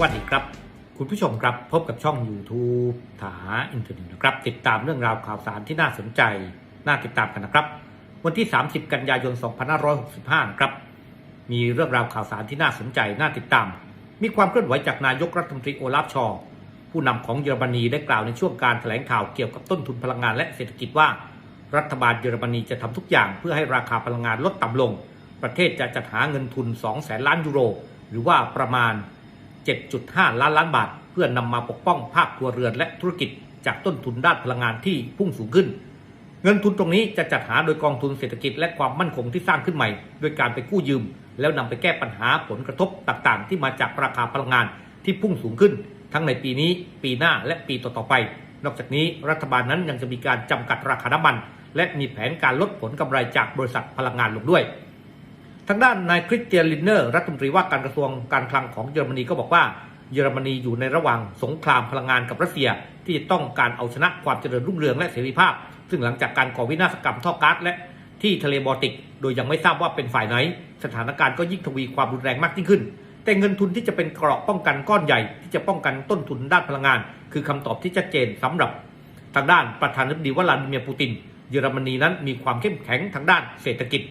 วัสดีครับ คุณผู้ชมครับพบกับช่อง YouTube ถาอินเทอร์เน็ตนะครับ ติดตามเรื่องราวข่าวสารที่น่าสนใจ น่าติดตามกันนะครับ วันที่ 30 กันยายน 2565นะครับ มีเรื่องราวข่าวสารที่น่าสนใจ น่าติดตาม มีความเคลื่อนไหวจากนายกรัฐมนตรีโอลาฟชอ ผู้นำของเยอรมนีได้กล่าวในช่วงการแถลงข่าวเกี่ยวกับต้นทุนพลังงานและเศรษฐกิจว่า รัฐบาลเยอรมนีจะทำทุกอย่างเพื่อให้ราคาพลังงานลดต่ำลง ประเทศจะจัดหาเงินทุน2แสนล้านยูโร หรือว่าประมาณ 7.5 ล้านล้านบาท เพื่อนำมาปกป้องภาคครัวเรือนและธุรกิจจากต้นทุนด้านพลังงานที่พุ่งสูงขึ้น เงินทุนตรงนี้จะจัดหาโดยกองทุนเศรษฐกิจและความมั่นคงที่สร้างขึ้นใหม่ โดยการไปกู้ยืม แล้วนำไปแก้ปัญหาผลกระทบต่างๆ ที่มาจากราคาพลังงานที่พุ่งสูงขึ้น ทั้งในปีนี้ ปีหน้าและปีต่อๆไป นอกจากนี้รัฐบาลนั้นยังจะมีการจำกัดราคาน้ำมัน และมีแผนการลดผลกำไรจากบริษัทพลังงานลงด้วย ทางด้านนายคริสเตียนลินเนอร์รัฐมนตรีว่าการกระทรวงการคลังของเยอรมนีก็บอกว่าเยอรมนีอยู่ในระหว่างสงครามพลังงานกับรัสเซีย ที่ต้องการเอาชนะความเจริญรุ่งเรืองและเสรีภาพ ซึ่งหลังจากการก่อวินาศกรรมท่อก๊าซและที่ทะเลบอลติก โดยยังไม่ทราบว่าเป็นฝ่ายไหน สถานการณ์ก็ยิ่งทวีความรุนแรงมากยิ่งขึ้น แต่เงินทุนที่จะเป็นเกราะป้องกันก้อนใหญ่ ที่จะป้องกันต้นทุนด้านพลังงาน คือคำตอบที่ชัดเจนสำหรับ ทางด้านประธานาธิบดีวลาดิเมียร์ปูติน เยอรมนีนั้นมีความเข้มแข็งทางด้านเศรษฐกิจ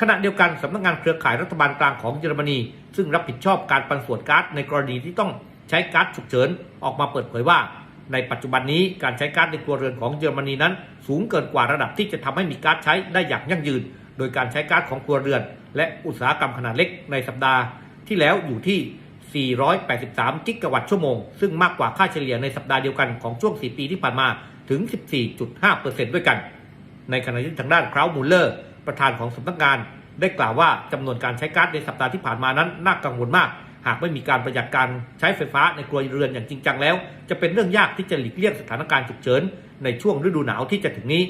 ขณะเดียวกันสำนักงานเครือข่ายรัฐบาลกลางของเยอรมนี ซึ่งรับผิดชอบการปันส่วนก๊าซในกรณีที่ต้องใช้ก๊าซฉุกเฉินออกมาเปิดเผยว่า ในปัจจุบันนี้การใช้ก๊าซในครัวเรือนของเยอรมนีนั้น สูงเกินกว่าระดับที่จะทำให้มีก๊าซใช้ได้อย่างยั่งยืน โดยการใช้ก๊าซของครัวเรือน และอุตสาหกรรมขนาดเล็กในสัปดาห์ที่แล้วอยู่ที่ 483 กิกะวัตต์ชั่วโมง ซึ่งมากกว่าค่าเฉลี่ยในสัปดาห์เดียวกันของช่วง 4 ปีที่ผ่านมาถึง 14.5%ด้วยกัน ในขณะที่ทางด้านคราวมูลเลอร์ ประธานของสำนักงาน ได้กล่าวว่าจำนวนการใช้ก๊าซในสัปดาห์ที่ผ่านมานั้นน่ากังวลมาก หากไม่มีการประหยัดการใช้ไฟฟ้าในครัวเรือนอย่างจริงจังแล้ว จะเป็นเรื่องยากที่จะหลีกเลี่ยงสถานการณ์ฉุกเฉินในช่วงฤดูหนาวที่จะถึงนี้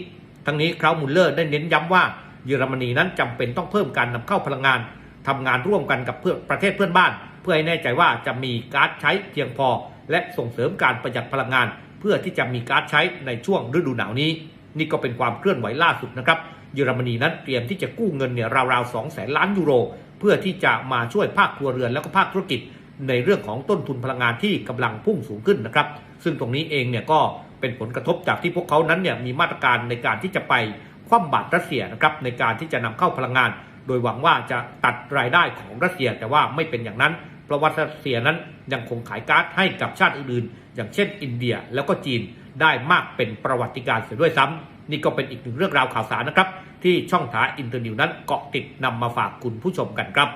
ทั้งนี้คราวมูลเลอร์ได้เน้นย้ำว่าเยอรมนีนั้นจำเป็นต้องเพิ่มการนำเข้าพลังงานทำงานร่วมกันกับเพื่อประเทศเพื่อนบ้าน เพื่อให้แน่ใจว่าจะมีก๊าซใช้เพียงพอ และส่งเสริมการประหยัดพลังงาน เพื่อที่จะมีก๊าซใช้ในช่วงฤดูหนาวนี้ นี่ก็เป็นความเคลื่อนไหวล่าสุดนะครับ เยอรมนีนั้นเตรียมที่จะกู้เงินเนี่ยราวๆ2แสนล้านยูโร เพื่อที่จะมาช่วยภาคครัวเรือนแล้วก็ภาคธุรกิจ ในเรื่องของต้นทุนพลังงานที่กำลังพุ่งสูงขึ้นนะครับ ซึ่งตรงนี้เองเนี่ยก็เป็นผลกระทบจากที่พวกเขานั้นเนี่ยมีมาตรการในการที่จะไปคว่ำบาตรรัสเซียนะครับในการที่จะนำเข้าพลังงาน โดยหวังว่าจะตัดรายได้ของรัสเซียแต่ว่าไม่เป็นอย่างนั้น เพราะว่ารัสเซียนั้นยังคงขายก๊าซให้กับชาติอื่นๆ อย่างเช่นอินเดียแล้วก็จีนได้มากเป็นประวัติการณ์เสียด้วยซ้ำนี่ก็เป็นอีกหนึ่งเรื่องราวข่าวสารนะครับ ที่ช่องถาอินเตอร์นิวนั้นเกาะติดนำมาฝากคุณผู้ชมกันครับ